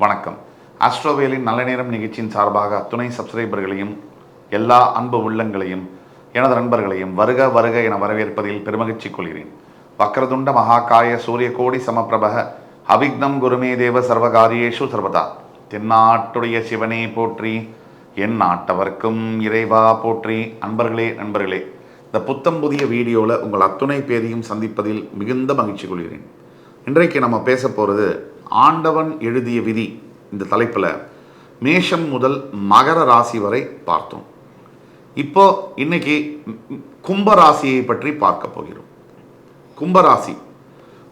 வணக்கம். ஆஸ்ட்ரோவேலின் நல்ல நேரம் நிகழ்ச்சியின் சார்பாக துணை சப்ஸ்கிரைபர்களையும் எல்லா அன்பு உள்ளங்களையும் எனது நண்பர்களையும் வருக வருக என வரவேற்பதில் பெருமகிழ்ச்சி கொள்கிறேன். வக்ரதுண்ட மகாகாய சூரிய கோடி சமப்பிரபக அவிக்னம் குருமே தேவ சர்வகாரியேஷு சர்வதா. தென்னாட்டுடைய சிவனே போற்றி என் நாட்டவர்க்கும் இறைவா போற்றி. அன்பர்களே நண்பர்களே இந்த புத்தம் புதிய வீடியோவில் உங்கள் அத்துணை பேரையும் சந்திப்பதில் மிகுந்த மகிழ்ச்சி கொள்கிறேன். இன்றைக்கு நம்ம பேச போகிறது ஆண்டவன் எழுதிய விதி இந்த தலைப்பில் மேஷம் முதல் மகர ராசி வரை பார்த்தோம். இப்போ இன்னைக்கு கும்ப ராசியை பற்றி பார்க்க போகிறோம். கும்பராசி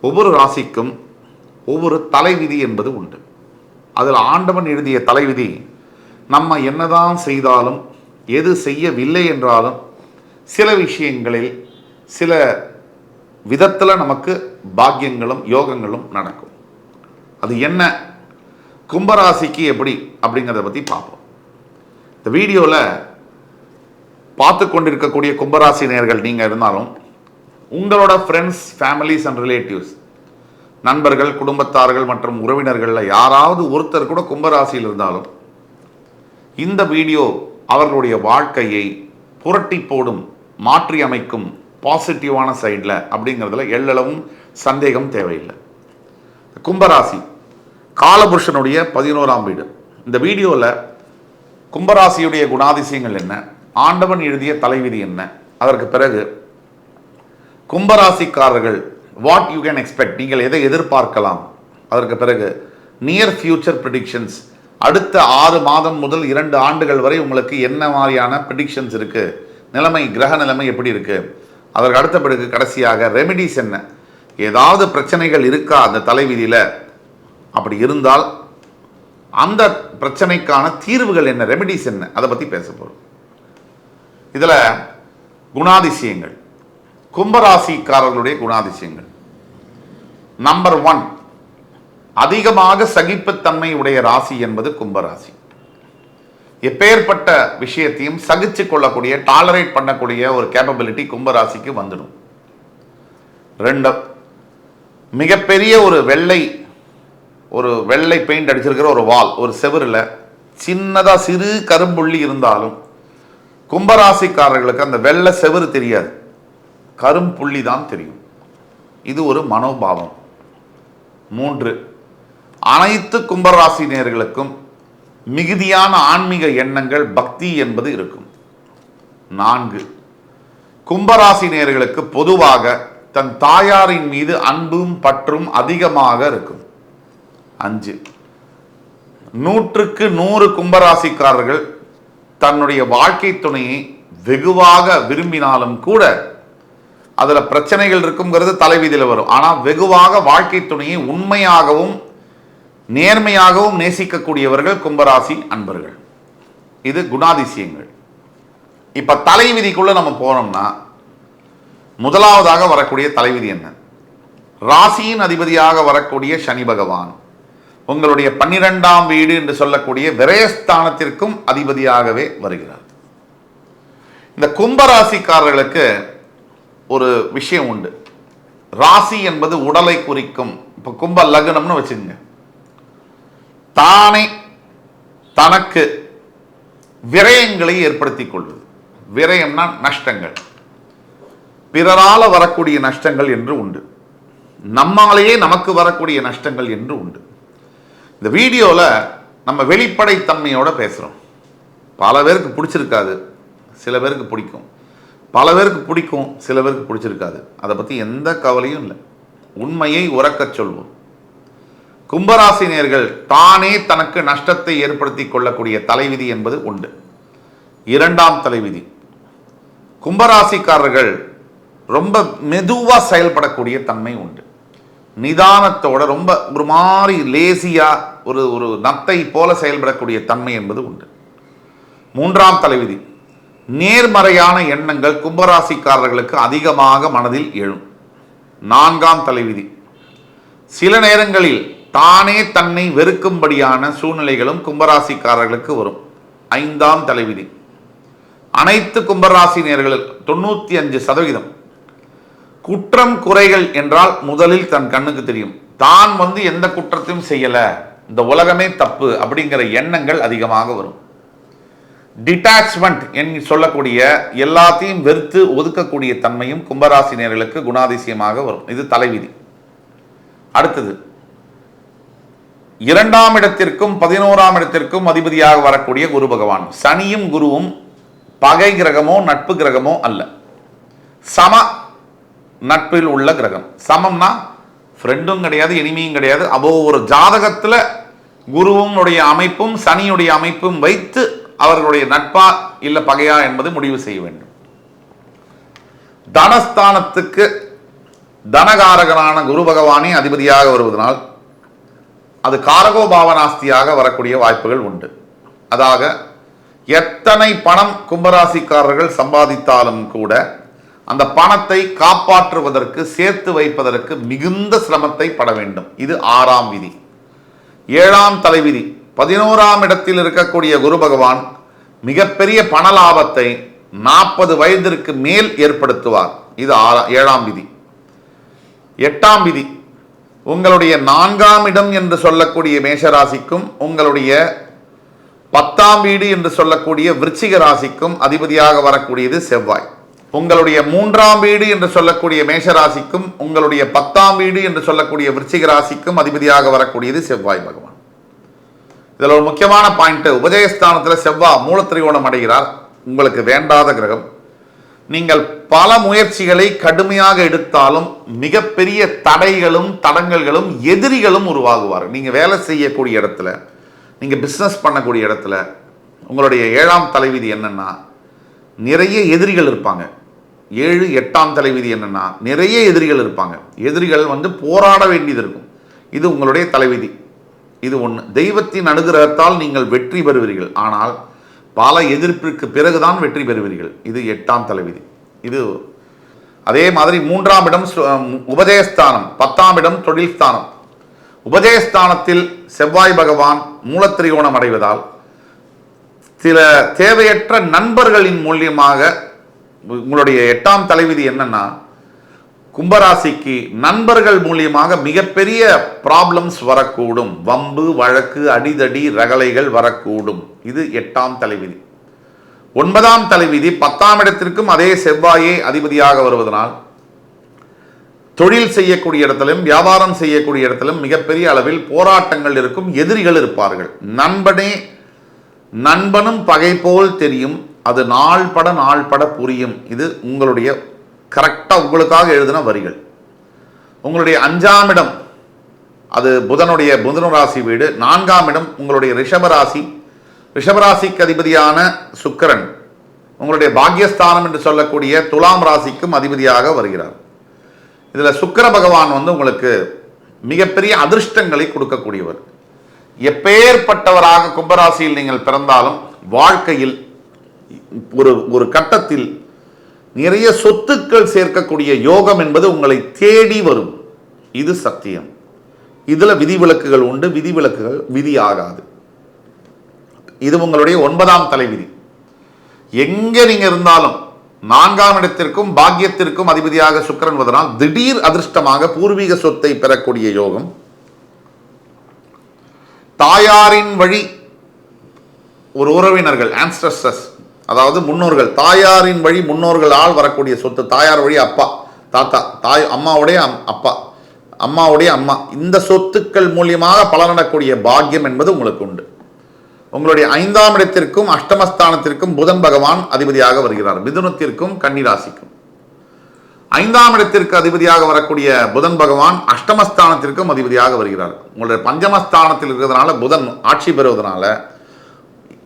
ஒவ்வொரு ராசிக்கும் ஒவ்வொரு தலைவிதி என்பது உண்டு. அதில் ஆண்டவன் எழுதிய தலைவிதி நம்ம என்னதான் செய்தாலும் எது செய்யவில்லை என்றாலும் சில விஷயங்களில் சில விதத்தில் நமக்கு பாக்கியங்களும் யோகங்களும் நடக்கும். அது என்ன? கும்பராசிக்கு எப்படி? அப்படிங்கிறத பற்றி பார்ப்போம். இந்த வீடியோவில் பார்த்து கொண்டிருக்கக்கூடிய கும்பராசி நேர்கள் நீங்கள் இருந்தாலும் உங்களோட ஃப்ரெண்ட்ஸ் ஃபேமிலிஸ் அண்ட் ரிலேட்டிவ்ஸ் நண்பர்கள் குடும்பத்தார்கள் மற்றும் உறவினர்களில் யாராவது ஒருத்தர் கூட கும்பராசியில் இருந்தாலும் இந்த வீடியோ அவர்களுடைய வாழ்க்கையை புரட்டி போடும் மாற்றி அமைக்கும் பாசிட்டிவான சைடில் அப்படிங்கிறதுல எள்ளளவும் சந்தேகம் தேவையில்லை. கும்பராசி காலபுருஷனுடைய பதினோராம் வீடு. இந்த வீடியோவில் கும்பராசியுடைய குணாதிசயங்கள் என்ன? ஆண்டவன் எழுதிய தலைவிதி என்ன? அதற்கு பிறகு கும்பராசிக்காரர்கள் வாட் யூ கேன் எக்ஸ்பெக்ட் நீங்கள் எதை எதிர்பார்க்கலாம்? அதற்கு பிறகு நியர் ஃபியூச்சர் ப்ரிடிக்ஷன்ஸ் அடுத்த ஆறு மாதம் முதல் இரண்டு ஆண்டுகள் வரை உங்களுக்கு என்ன மாதிரியான ப்ரிடிக்ஷன்ஸ் இருக்குது நிலைமை கிரக நிலைமை எப்படி இருக்குது அதற்கு அடுத்த பிறகு கடைசியாக ரெமெடிஸ் என்ன? ஏதாவது பிரச்சனைகள் இருக்கா அந்த தலைவிதியில்? அப்படி இருந்தால் அந்த பிரச்சனைக்கான தீர்வுகள் என்ன ரெமெடிஸ் என்ன அதை பற்றி பேச போகிறோம் இதில் குணாதிசயங்கள் கும்பராசிக்காரர்களுடைய குணாதிசயங்கள். நம்பர் ஒன் அதிகமாக சகிப்புத்தன்மை உடைய ராசி என்பது கும்பராசி. எப்பேற்பட்ட விஷயத்தையும் சகிச்சு கொள்ளக்கூடிய டாலரேட் பண்ணக்கூடிய ஒரு கேப்பபிலிட்டி கும்பராசிக்கு வந்துடும். ரெண்டு மிகப்பெரிய ஒரு வெள்ளை ஒரு வெள்ளை பெயிண்ட் அடிச்சிருக்கிற ஒரு வால் ஒரு செவுரில் சின்னதாக சிறு கரும்புள்ளி இருந்தாலும் கும்பராசிக்காரர்களுக்கு அந்த வெள்ளை செவுரு தெரியாது. கரும்புள்ளி தான் தெரியும். இது ஒரு மனோபாவம். மூன்று அனைத்து கும்பராசினியர்களுக்கும் மிகுதியான ஆன்மீக எண்ணங்கள் பக்தி என்பது இருக்கும். நான்கு கும்பராசினியர்களுக்கு பொதுவாக தன் தாயாரின் மீது அன்பும் பற்றும் அதிகமாக இருக்கும். அஞ்சு. நூற்றுக்கு நூறு கும்பராசிக்காரர்கள் தன்னுடைய வாழ்க்கை துணையை வெகுவாக விரும்பினாலும் கூட அதில் பிரச்சனைகள் இருக்குங்கிறது தலைவிதியில் வரும். ஆனால் வெகுவாக வாழ்க்கை துணையை உண்மையாகவும் நேர்மையாகவும் நேசிக்கக்கூடியவர்கள் கும்பராசி அன்பர்கள். இது குணாதிசயங்கள். இப்போ தலைவிதிக்குள்ளே நம்ம போனோம்னா முதலாவதாக வரக்கூடிய தலைவிதி என்ன? ராசியின் அதிபதியாக வரக்கூடிய சனி பகவான். உங்களுடைய பன்னிரெண்டாம் வீடு என்று சொல்லக்கூடிய விரயஸ்தானத்திற்கும் அதிபதியாகவே வருகிறார். இந்த கும்பராசிக்காரர்களுக்கு ஒரு விஷயம் உண்டு. ராசி என்பது உடலை குறிக்கும். இப்போ கும்ப லக்னம்னு வச்சுக்கோங்க. தானே தனக்கு விரயங்களை ஏற்படுத்திக் கொள்வது. விரயம்னா நஷ்டங்கள். பிறரால வரக்கூடிய நஷ்டங்கள் என்று உண்டு. நம்மாலேயே நமக்கு வரக்கூடிய நஷ்டங்கள் என்று உண்டு. இந்த வீடியோவில் நம்ம வெளிப்படைத்தன்மையோடு பேசுகிறோம் பல பேருக்கு பிடிச்சிருக்காது சில பேருக்கு பிடிக்கும். பல பேருக்கு பிடிக்கும் சில பேருக்கு பிடிச்சிருக்காது. அதை பற்றி எந்த கவலையும் இல்லை. உண்மையை உறக்கச் சொல்வோம். கும்பராசினியர்கள் தானே தனக்கு நஷ்டத்தை ஏற்படுத்தி கொள்ளக்கூடிய தலைவிதி என்பது உண்டு. இரண்டாம் தலைவிதி. கும்பராசிக்காரர்கள் ரொம்ப மெதுவாக செயல்படக்கூடிய தன்மை உண்டு. நிதானத்தோட ரொம்ப ஒரு மாதிரி லேசியாக ஒரு ஒரு நத்தை போல செயல்படக்கூடிய தன்மை என்பது உண்டு. மூன்றாம் தலைவிதி நேர்மறையான எண்ணங்கள் கும்பராசிக்காரர்களுக்கு அதிகமாக மனதில் எழும். நான்காம் தலைவிதி சில நேரங்களில் தானே தன்னை வெறுக்கும்படியான சூழ்நிலைகளும் கும்பராசிக்காரர்களுக்கு வரும். ஐந்தாம் தலைவிதி அனைத்து கும்பராசி நேர்களில் தொண்ணூற்றி அஞ்சு சதவீதம் குற்றம் குறைகள் என்றால் முதலில் தன் கண்ணுக்கு தெரியும். தான் வந்து எந்த குற்றத்தையும் செய்யல. இந்த உலகமே தப்பு அப்படிங்கிற எண்ணங்கள் அதிகமாக வரும். டிட்டாச்மெண்ட் என்று சொல்லக்கூடிய எல்லாத்தையும் வெறுத்து ஒதுக்கக்கூடிய தன்மையும் கும்பராசினியர்களுக்கு குணாதிசயமாக வரும். இது தலைவிதி. அடுத்தது இரண்டாம் இடத்திற்கும் பதினோராம் இடத்திற்கும் அதிபதியாக வரக்கூடிய குரு பகவான். சனியும் குருவும் பகை கிரகமோ நட்பு கிரகமோ அல்ல. சம நட்பில் உள்ள கிரகம். சமம்னா ஃப்ரெண்டும் கிடையாது இனிமையும் கிடையாது. அப்போ ஒரு ஜாதகத்தில் குருவும் உடைய அமைப்பும் சனியுடைய அமைப்பும் வைத்து அவர்களுடைய நட்பா இல்லை பகையா என்பது முடிவு செய்ய வேண்டும். தனஸ்தானத்துக்கு தனகாரகனான குரு பகவானே அதிபதியாக வருவதனால் அது காரகோ பாவனாஸ்தியாக வரக்கூடிய வாய்ப்புகள் உண்டு. அதாக எத்தனை பணம் கும்பராசிக்காரர்கள் சம்பாதித்தாலும் கூட அந்த பணத்தை காப்பாற்றுவதற்கு சேர்த்து வைப்பதற்கு மிகுந்த சிரமத்தை பட வேண்டும். இது ஆறாம் விதி. ஏழாம் தலைவிதி. பதினோராம் இடத்தில் இருக்கக்கூடிய குரு பகவான் மிகப்பெரிய பண லாபத்தை நாற்பது வயதிற்கு மேல் ஏற்படுத்துவார். இது ஆறா- ஏழாம் விதி. எட்டாம் விதி. உங்களுடைய நான்காம் இடம் என்று சொல்லக்கூடிய மேஷராசிக்கும் உங்களுடைய பத்தாம் வீடு என்று சொல்லக்கூடிய விருச்சிக ராசிக்கும் அதிபதியாக வரக்கூடியது செவ்வாய். உங்களுடைய மூன்றாம் வீடு என்று சொல்லக்கூடிய மேஷராசிக்கும் உங்களுடைய பத்தாம் வீடு என்று சொல்லக்கூடிய விருச்சிக ராசிக்கும் அதிபதியாக வரக்கூடியது செவ்வாய் பகவான். இதில் ஒரு முக்கியமான பாயிண்ட் உபஜயஸ்தானத்தில் செவ்வாய் மூலத்திரிகோணம் அடைகிறார். உங்களுக்கு வேண்டாத கிரகம். நீங்கள் பல முயற்சிகளை கடுமையாக எடுத்தாலும் மிகப்பெரிய தடைகளும் தடங்கல்களும் எதிரிகளும் உருவாகுவார் நீங்கள் வேலை செய்யக்கூடிய இடத்துல நீங்கள் பிஸ்னஸ் பண்ணக்கூடிய இடத்துல உங்களுடைய ஏழாம் தலைவிதி என்னென்னா நிறைய எதிரிகள் இருப்பாங்க. ஏழு எட்டாம் தலைவிதி என்னென்னா நிறைய எதிரிகள் இருப்பாங்க. எதிரிகள் வந்து போராட வேண்டியது இருக்கும். இது உங்களுடைய தலைவிதி. இது ஒன்று தெய்வத்தின் அனுகிரகத்தால் நீங்கள் வெற்றி பெறுவீர்கள். ஆனால் பல எதிர்ப்பிற்கு பிறகுதான் வெற்றி பெறுவீர்கள். இது எட்டாம் தலைவிதி. இது அதே மாதிரி மூன்றாம் இடம் உபதேஸ்தானம். பத்தாம் இடம் தொழில் ஸ்தானம் உபதேஸ்தானத்தில் செவ்வாய் பகவான் மூலத்திரிகோணம் அடைவதால் சில தேவையற்ற நண்பர்களின் மூலியமாக உங்களுடைய எட்டாம் தலைவிதி என்னன்னா கும்பராசிக்கு நண்பர்கள் மூலியமாக மிகப்பெரிய ப்ராப்ளம்ஸ் வரக்கூடும். வம்பு வழக்கு அடிதடி ரகளைகள் வரக்கூடும். இது எட்டாம் தலைவிதி. ஒன்பதாம் தலைவிதி பத்தாம் இடத்திற்கும் அதே செவ்வாயே அதிபதியாக வருவதனால் தொழில் செய்யக்கூடிய இடத்திலும் வியாபாரம் செய்யக்கூடிய இடத்திலும் மிகப்பெரிய அளவில் போராட்டங்கள் இருக்கும் எதிரிகள் இருப்பார்கள். நண்பனே நண்பனும் பகை போல் தெரியும். அது நாள் பட நாள் பட புரியும். இது உங்களுடைய கரெக்டாக உங்களுக்காக எழுதின வரிகள். உங்களுடைய அஞ்சாம் இடம் அது புதனுடைய புதன ராசி வீடு. நான்காம் இடம் உங்களுடைய ரிஷபராசி ரிஷபராசிக்கு அதிபதியான சுக்கரன். உங்களுடைய பாக்யஸ்தானம் என்று சொல்லக்கூடிய துலாம் ராசிக்கும் அதிபதியாக வருகிறார். இதில் சுக்கிர பகவான் வந்து உங்களுக்கு மிகப்பெரிய அதிர்ஷ்டங்களை கொடுக்கக்கூடியவர். எப்பேற்பட்டவராக கும்பராசியில் நீங்கள் பிறந்தாலும் வாழ்க்கையில் ஒரு ஒரு கட்டத்தில் நிறைய சொத்துக்கள் சேர்க்கக்கூடிய யோகம் என்பது உங்களை தேடி வரும். இது சத்தியம். இதுல விதிவிலக்குகள் உண்டு விதிவிலக்குகள் விதி ஆகாது. இது உங்களுடைய ஒன்பதாம் தலைவிதி. எங்க நீங்க இருந்தாலும் நான்காம் இடத்திற்கும் பாக்கியத்திற்கும் அதிபதியாக சுக்கிரன் வதனால் திடீர் அதிர்ஷ்டமாக பூர்வீக சொத்தை பெறக்கூடிய யோகம். தாயாரின் வழி ஒரு உறவினர்கள் ஆன்ஸ்டர்சஸ் அதாவது முன்னோர்கள் தாயாரின் வழி முன்னோர்களால் வரக்கூடிய சொத்து தாயார் வழி அப்பா தாத்தா தாய் அம்மாவுடைய அம்- அப்பா அம்மாவுடைய அம்மா. இந்த சொத்துக்கள் மூலியமாக பலனடக்கூடிய பாக்கியம் என்பது உங்களுக்கு உண்டு. உங்களுடைய ஐந்தாம் இடத்திற்கும் அஷ்டமஸ்தானத்திற்கும் புதன் பகவான் அதிபதியாக வருகிறார். மிதுனத்திற்கும் கன்னிராசிக்கும். ஐந்தாம் இடத்திற்கு அதிபதியாக வரக்கூடிய புதன் பகவான் அஷ்டமஸ்தானத்திற்கும் அதிபதியாக வருகிறார். உங்களுடைய பஞ்சமஸ்தானத்தில் இருக்கிறதுனால புதன் ஆட்சி பெறுவதனால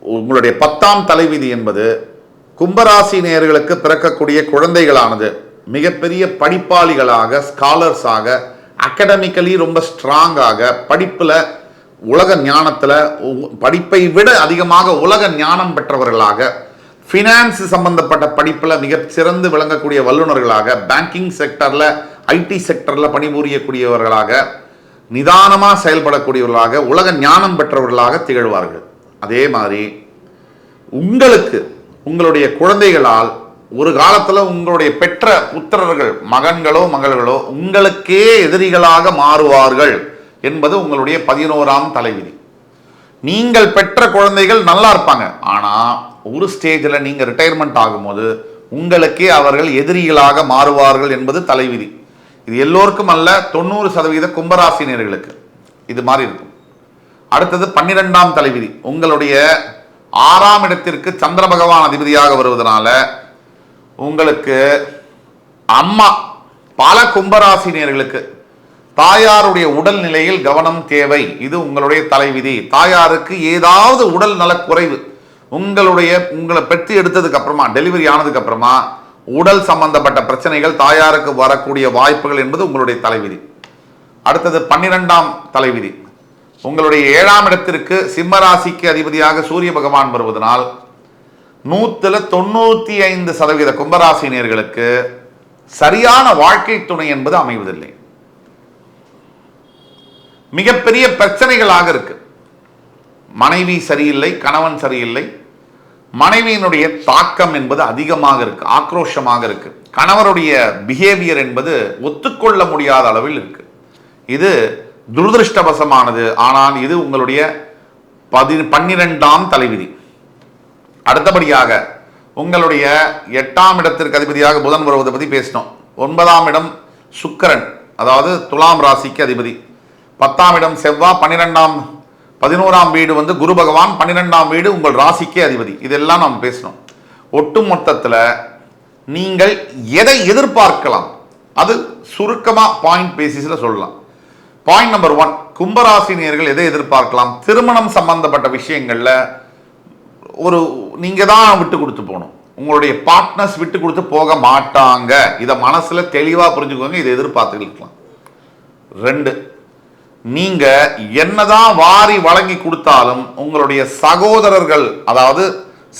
உங்களுடைய பத்தாம் தலைவிதி என்பது கும்பராசி நேயர்களுக்கு பிறக்கக்கூடிய குழந்தைகளானது மிகப்பெரிய படிப்பாளிகளாக ஸ்காலர்ஸாக அகடமிக்கலி ரொம்ப ஸ்ட்ராங்காக படிப்பில் உலக ஞானத்தில் படிப்பை விட அதிகமாக உலக ஞானம் பெற்றவர்களாக ஃபினான்ஸ் சம்பந்தப்பட்ட படிப்பில் மிக சிறந்து விளங்கக்கூடிய வல்லுநர்களாக பேங்கிங் செக்டரில் ஐடி செக்டரில் பணிபுரியக்கூடியவர்களாக நிதானமாக செயல்படக்கூடியவர்களாக உலக ஞானம் பெற்றவர்களாக திகழ்வார்கள். அதே மாதிரி உங்களுக்கு உங்களுடைய குழந்தைகளால் ஒரு காலத்தில் உங்களுடைய பெற்ற புத்திரர்கள் மகன்களோ மகள்களோ உங்களுக்கே எதிரிகளாக மாறுவார்கள் என்பது உங்களுடைய பதினோராம் தலைவிதி. நீங்கள் பெற்ற குழந்தைகள் நல்லா இருப்பாங்க. ஆனால் ஒரு ஸ்டேஜில் நீங்கள் ரிட்டையர்மெண்ட் ஆகும்போது உங்களுக்கே அவர்கள் எதிரிகளாக மாறுவார்கள் என்பது தலைவிதி. இது எல்லோருக்கும் அல்ல தொண்ணூறு சதவீத கும்பராசினியர்களுக்கு இது மாதிரி இருக்கும். அடுத்தது பன்னிரெண்டாம் தலைவிதி. உங்களுடைய ஆறாம் இடத்திற்கு சந்திர பகவான் அதிபதியாக வருவதனால உங்களுக்கு அம்மா பல கும்பராசினியர்களுக்கு தாயாருடைய உடல் நிலையில் கவனம் தேவை. இது உங்களுடைய தலைவிதி. தாயாருக்கு ஏதாவது உடல் நலக்குறைவு உங்களுடைய உங்களை பெற்று எடுத்ததுக்கு அப்புறமா டெலிவரி ஆனதுக்கு அப்புறமா உடல் சம்பந்தப்பட்ட பிரச்சனைகள் தாயாருக்கு வரக்கூடிய வாய்ப்புகள் என்பது உங்களுடைய தலைவிதி. அடுத்தது பன்னிரெண்டாம் தலைவிதி. உங்களுடைய ஏழாம் இடத்திற்கு சிம்ம ராசிக்கு அதிபதியாக சூரிய பகவான் வருவதனால் நூத்துல தொண்ணூத்தி ஐந்து சதவீத கும்பராசினியர்களுக்கு சரியான வாழ்க்கை துணை என்பது அமைவதில்லை. மிகப்பெரிய பிரச்சனைகளாக இருக்கு. மனைவி சரியில்லை கணவன் சரியில்லை. மனைவியினுடைய தாக்கம் என்பது அதிகமாக இருக்கு ஆக்ரோஷமாக இருக்கு. கணவருடைய பிஹேவியர் என்பது ஒத்துக்கொள்ள முடியாத அளவில் இருக்கு. இது துரதிருஷ்டவசமானது. ஆனால் இது உங்களுடைய பதி பன்னிரெண்டாம் தலைவிதி. அடுத்தபடியாக உங்களுடைய எட்டாம் இடத்திற்கு அதிபதியாக புதன் வருவதை பற்றி பேசினோம். ஒன்பதாம் இடம் சுக்கரன் அதாவது துலாம் ராசிக்கு அதிபதி. பத்தாம் இடம் செவ்வாய் பன்னிரெண்டாம் பதினோராம் வீடு வந்து குரு பகவான் பன்னிரெண்டாம் வீடு உங்கள் ராசிக்கே அதிபதி. இதெல்லாம் நாம் பேசணும் ஒட்டு மொத்தத்தில் நீங்கள் எதை எதிர்பார்க்கலாம்? அது சுருக்கமாக பாயிண்ட் பேசிஸில் சொல்லலாம். பாயிண்ட் நம்பர் ஒன் கும்பராசினியர்கள் எதை எதிர்பார்க்கலாம்? திருமணம் சம்பந்தப்பட்ட விஷயங்களில் ஒரு நீங்கள் தான் விட்டு கொடுத்து போகணும். உங்களுடைய பார்ட்னர்ஸ் விட்டு கொடுத்து போக மாட்டாங்க. இதை மனசில் தெளிவாக புரிஞ்சுக்கோங்க இதை எதிர்பார்த்துக்கலாம். ரெண்டு நீங்கள் என்னதான் வாரி வழங்கி கொடுத்தாலும் உங்களுடைய சகோதரர்கள் அதாவது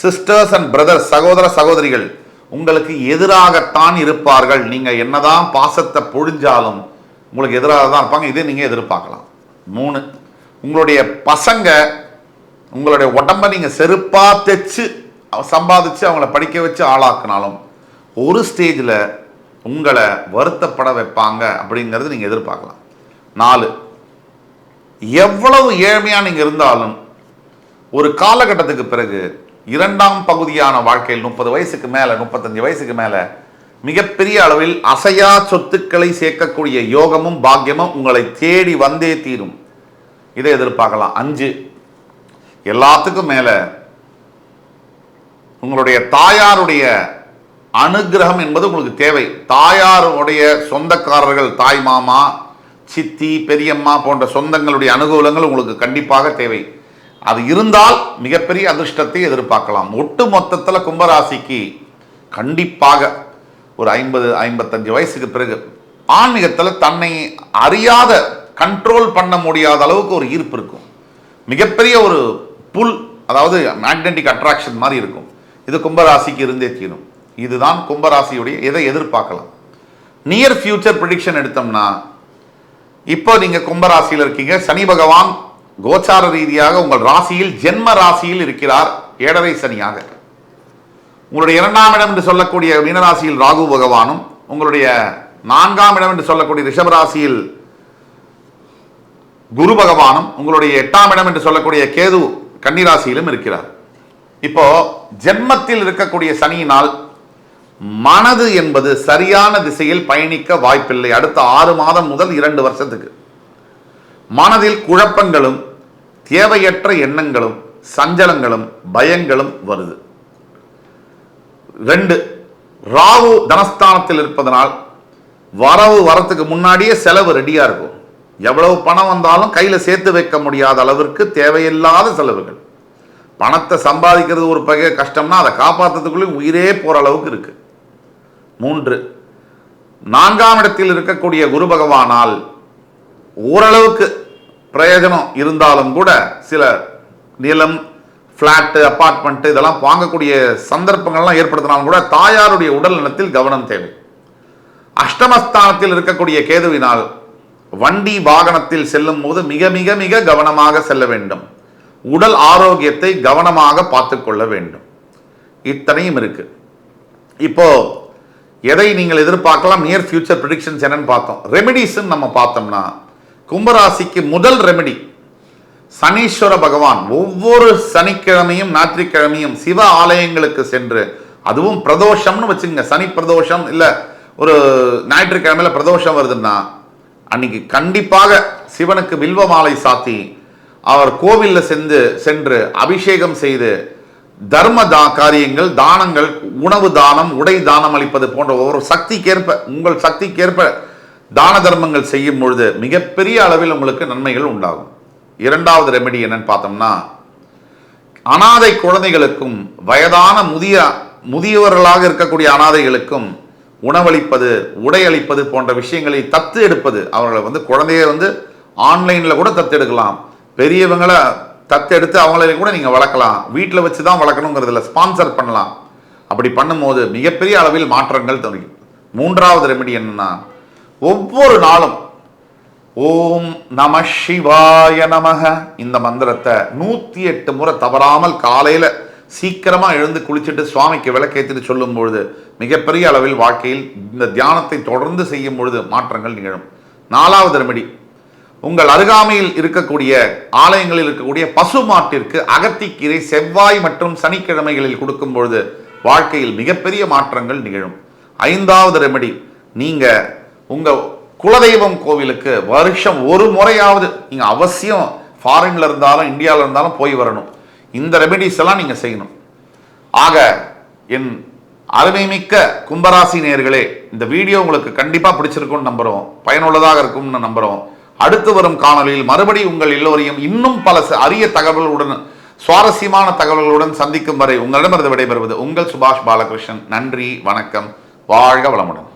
சிஸ்டர்ஸ் அண்ட் பிரதர்ஸ் சகோதர சகோதரிகள் உங்களுக்கு எதிராகத்தான் இருப்பார்கள். நீங்கள் என்னதான் பாசத்தை பொழிஞ்சாலும் உங்களுக்கு எதிராக தான் இருப்பாங்க. இதை நீங்கள் எதிர்பார்க்கலாம். மூணு உங்களுடைய பசங்க உங்களுடைய உடம்ப நீங்கள் செருப்பாக தைச்சு சம்பாதிச்சு அவங்கள படிக்க வச்சு ஆளாக்குனாலும் ஒரு ஸ்டேஜில் உங்களை வருத்தப்பட வைப்பாங்க அப்படிங்கிறது நீங்கள் எதிர்பார்க்கலாம். நாலு எவ்வளவு ஏழ்மையாக நீங்கள் இருந்தாலும் ஒரு காலகட்டத்துக்கு பிறகு இரண்டாம் பகுதியான வாழ்க்கையில் முப்பது வயசுக்கு மேலே முப்பத்தஞ்சு வயசுக்கு மேலே மிகப்பெரிய அளவில் அசையா சொத்துக்களை சேர்க்கக்கூடிய யோகமும் பாக்கியமும் உங்களை தேடி வந்தே தீரும். இதை எதிர்பார்க்கலாம். அஞ்சு எல்லாத்துக்கும் மேல உங்களுடைய தாயாருடைய அனுகிரகம் என்பது உங்களுக்கு தேவை. தாயாருடைய சொந்தக்காரர்கள் தாய் மாமா சித்தி பெரியம்மா போன்ற சொந்தங்களுடைய அனுகூலங்கள் உங்களுக்கு கண்டிப்பாக தேவை. அது இருந்தால் மிகப்பெரிய அதிர்ஷ்டத்தை எதிர்பார்க்கலாம். ஒட்டு மொத்தத்தில் கும்பராசிக்கு கண்டிப்பாக ஒரு ஐம்பது ஐம்பத்தஞ்சு வயசுக்கு பிறகு ஆன்மீகத்தில் தன்னை அறியாத கண்ட்ரோல் பண்ண முடியாத அளவுக்கு ஒரு ஈர்ப்பு இருக்கும். மிகப்பெரிய ஒரு புல் அதாவது மேக்னெட்டிக் அட்ராக்ஷன் மாதிரி இருக்கும். இது கும்பராசிக்கு இருந்தே தீரும். இதுதான் கும்பராசியுடைய எதை எதிர்பார்க்கலாம். நியர் ஃபியூச்சர் ப்ரிடிக்ஷன் எடுத்தோம்னா இப்போ நீங்கள் கும்பராசியில் இருக்கீங்க. சனி பகவான் கோச்சார ரீதியாக உங்கள் ராசியில் ஜென்ம ராசியில் இருக்கிறார். ஏழரை சனியாக. உங்களுடைய இரண்டாம் இடம் என்று சொல்லக்கூடிய மீனராசியில் ராகு பகவானும் உங்களுடைய நான்காம் இடம் என்று சொல்லக்கூடிய ரிஷபராசியில் குரு பகவானும் உங்களுடைய எட்டாம் இடம் என்று சொல்லக்கூடிய கேது கன்னிராசியிலும் இருக்கிறார். இப்போ ஜென்மத்தில் இருக்கக்கூடிய சனியினால் மனது என்பது சரியான திசையில் பயணிக்க வாய்ப்பில்லை. அடுத்த ஆறு மாதம் முதல் இரண்டு வருஷத்துக்கு. மனதில் குழப்பங்களும் தேவையற்ற எண்ணங்களும் சஞ்சலங்களும் பயங்களும் வருது. ரெண்டு ராகு தனஸ்தானத்தில் இருப்பதனால் வரவு வரத்துக்கு முன்னாடியே செலவு ரெடியா இருக்கும். எவ்வளவு பணம் வந்தாலும் கையில சேர்த்து வைக்க முடியாத அளவிற்கு தேவையில்லாத செலவுகள். பணத்தை சம்பாதிக்கிறது ஒரு பகை கஷ்டம்னா அதை காப்பாற்றுறதுக்குள்ளே உயிரே போற அளவுக்கு இருக்கு. மூன்று நான்காம் இடத்தில் இருக்கக்கூடிய குரு பகவானால் ஓரளவுக்கு பிரயோஜனம் இருந்தாலும் கூட சில நிலம் ஃப்ளாட்டு அப்பார்ட்மெண்ட்டு இதெல்லாம் வாங்கக்கூடிய சந்தர்ப்பங்கள்லாம் ஏற்படுத்தினாலும் கூட தாயாருடைய உடல் நலத்தில் கவனம் தேவை. அஷ்டமஸ்தானத்தில் இருக்கக்கூடிய கேதுவினால் வண்டி வாகனத்தில் செல்லும் போது மிக மிக மிக கவனமாக செல்ல வேண்டும். உடல் ஆரோக்கியத்தை கவனமாக பார்த்துக்கொள்ள வேண்டும். இத்தனையும் இருக்கு. இப்போ எதை நீங்கள் எதிர்பார்க்கலாம்? நியர் ஃபியூச்சர் ப்ரிடிக்ஷன்ஸ் என்னன்னு பார்த்தோம். ரெமெடிஸ்ன்னு நம்ம பார்த்தோம்னா கும்பராசிக்கு முதல் ரெமெடி சனீஸ்வர பகவான் ஒவ்வொரு சனிக்கிழமையும் ஞாயிற்றுக்கிழமையும் சிவ ஆலயங்களுக்கு சென்று அதுவும் பிரதோஷம்னு வச்சுங்க சனி பிரதோஷம் இல்லை ஒரு ஞாயிற்றுக்கிழமையில் பிரதோஷம் வருதுன்னா அன்னைக்கு கண்டிப்பாக சிவனுக்கு வில்வ மாலை சாத்தி அவர் கோவிலில் சென்று சென்று அபிஷேகம் செய்து தர்ம தா காரியங்கள் தானங்கள் உணவு தானம் உடை தானம் அளிப்பது போன்ற ஒவ்வொரு சக்திக்கேற்ப உங்கள் சக்திக்கேற்ப தான தர்மங்கள் செய்யும் பொழுது மிகப்பெரிய அளவில் உங்களுக்கு நன்மைகள் உண்டாகும். இரண்டாவது ரெமெடி என்னன்னு பார்த்தோம்னா அனாதை குழந்தைகளுக்கும் வயதான முதிய முதியவர்களாக இருக்கக்கூடிய அனாதைகளுக்கும் உணவளிப்பது உடையளிப்பது போன்ற விஷயங்களை தத்து எடுப்பது. அவர்களை வந்து குழந்தைய வந்து ஆன்லைனில் கூட தத்து எடுக்கலாம். பெரியவங்களை தத்து எடுத்து அவங்கள கூட நீங்கள் வளர்க்கலாம். வீட்டில் வச்சு தான் வளர்க்கணுங்கிறதுல ஸ்பான்சர் பண்ணலாம். அப்படி பண்ணும்போது மிகப்பெரிய அளவில் மாற்றங்கள் தெரியும் மூன்றாவது ரெமெடி என்னன்னா ஒவ்வொரு நாளும் ஓம் நம சிவாய நமக. இந்த மந்திரத்தை நூத்தி எட்டு முறை தவறாமல் காலையில சீக்கிரமா எழுந்து குளிச்சுட்டு சுவாமிக்கு விளக்கேற்றிட்டு சொல்லும் பொழுது மிகப்பெரிய அளவில் வாழ்க்கையில் இந்த தியானத்தை தொடர்ந்து செய்யும் பொழுது மாற்றங்கள் நிகழும். நாலாவது ரெமெடி உங்கள் அருகாமையில் இருக்கக்கூடிய ஆலயங்களில் இருக்கக்கூடிய பசு மாட்டிற்கு அகத்திக்கீரை செவ்வாய் மற்றும் சனிக்கிழமைகளில் கொடுக்கும் பொழுது வாழ்க்கையில் மிகப்பெரிய மாற்றங்கள் நிகழும். ஐந்தாவது ரெமடி நீங்கள் உங்கள் குலதெய்வம் கோவிலுக்கு வருஷம் ஒரு முறையாவது நீங்கள் அவசியம் ஃபாரின்ல இருந்தாலும் இந்தியாவில் இருந்தாலும் போய் வரணும். இந்த ரெமெடிஸ் எல்லாம் நீங்கள் செய்யணும். ஆக என் அருமைமிக்க கும்பராசி நேர்களே இந்த வீடியோ உங்களுக்கு கண்டிப்பாக பிடிச்சிருக்கும்னு நம்புகிறோம் பயனுள்ளதாக இருக்கும்னு நம்புகிறோம் அடுத்து வரும் காணொளியில் மறுபடி உங்கள் எல்லோரையும் இன்னும் பல ச- அரிய தகவல்களுடன் சுவாரஸ்யமான தகவல்களுடன் சந்திக்கும் வரை உங்களிடமிருந்து விடைபெறுவது உங்கள் சுபாஷ் பாலகிருஷ்ணன். நன்றி வணக்கம். வாழ்க வளமுடன்.